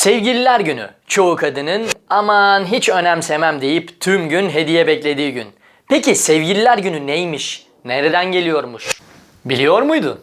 Sevgililer günü. Çoğu kadının aman hiç önemsemem deyip tüm gün hediye beklediği gün. Peki sevgililer günü neymiş? Nereden geliyormuş? Biliyor muydun?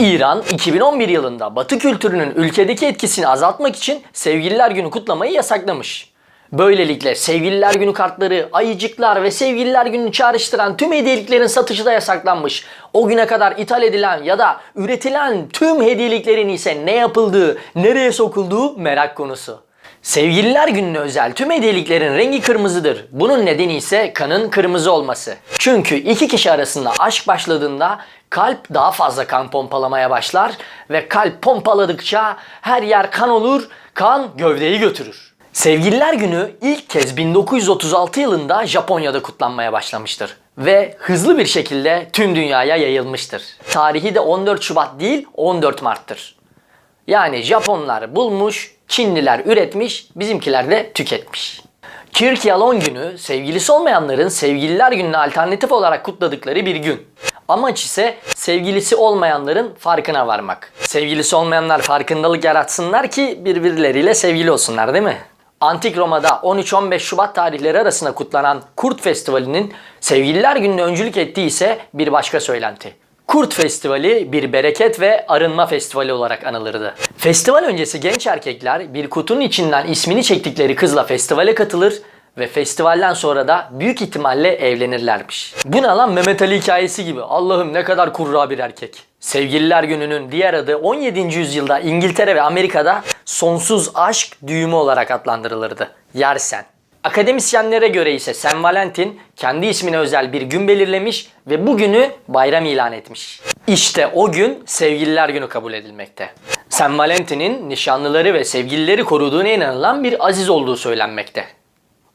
İran 2011 yılında Batı kültürünün ülkedeki etkisini azaltmak için Sevgililer Günü kutlamayı yasaklamış. Böylelikle Sevgililer Günü kartları, ayıcıklar ve Sevgililer Günü'nü çağrıştıran tüm hediyeliklerin satışı da yasaklanmış. O güne kadar ithal edilen ya da üretilen tüm hediyeliklerin ise ne yapıldığı, nereye sokulduğu merak konusu. Sevgililer gününe özel tüm hediyeliklerin rengi kırmızıdır. Bunun nedeni ise kanın kırmızı olması. Çünkü iki kişi arasında aşk başladığında kalp daha fazla kan pompalamaya başlar ve kalp pompaladıkça her yer kan olur, kan gövdeyi götürür. Sevgililer günü ilk kez 1936 yılında Japonya'da kutlanmaya başlamıştır ve hızlı bir şekilde tüm dünyaya yayılmıştır. Tarihi de 14 Şubat değil 14 Mart'tır. Yani Japonlar bulmuş, Çinliler üretmiş, bizimkiler de tüketmiş. Kirkiyalon günü sevgilisi olmayanların sevgililer gününe alternatif olarak kutladıkları bir gün. Amaç ise sevgilisi olmayanların farkına varmak. Sevgilisi olmayanlar farkındalık yaratsınlar ki birbirleriyle sevgili olsunlar değil mi? Antik Roma'da 13-15 Şubat tarihleri arasında kutlanan Kurt Festivali'nin Sevgililer Günü'ne öncülük ettiği ise bir başka söylenti. Kurt Festivali bir bereket ve arınma festivali olarak anılırdı. Festival öncesi genç erkekler bir kutunun içinden ismini çektikleri kızla festivale katılır ve festivalden sonra da büyük ihtimalle evlenirlermiş. Bu ne lan Mehmet Ali hikayesi gibi. Allah'ım ne kadar kurra bir erkek. Sevgililer gününün diğer adı 17. yüzyılda İngiltere ve Amerika'da sonsuz aşk düğümü olarak adlandırılırdı. Yersen. Akademisyenlere göre ise Saint Valentin kendi ismine özel bir gün belirlemiş ve bu günü bayram ilan etmiş. İşte o gün Sevgililer Günü kabul edilmekte. Saint Valentin'in nişanlıları ve sevgilileri koruduğuna inanılan bir aziz olduğu söylenmekte.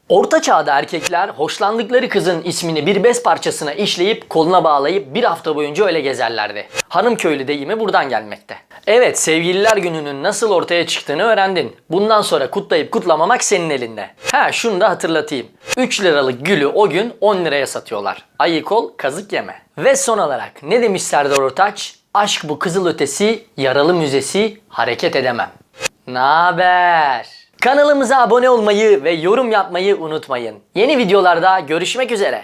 Orta çağda erkekler hoşlandıkları kızın ismini bir bez parçasına işleyip koluna bağlayıp bir hafta boyunca öyle gezerlerdi. Hanım köylü deyimi buradan gelmekte. Evet sevgililer gününün nasıl ortaya çıktığını öğrendin. Bundan sonra kutlayıp kutlamamak senin elinde. Ha şunu da hatırlatayım. 3 liralık gülü o gün 10 liraya satıyorlar. Ayık ol kazık yeme. Ve son olarak ne demiş Serdar Ortaç? Aşk bu kızıl ötesi, yaralı müzesi, hareket edemem. Naber? Kanalımıza abone olmayı ve yorum yapmayı unutmayın. Yeni videolarda görüşmek üzere.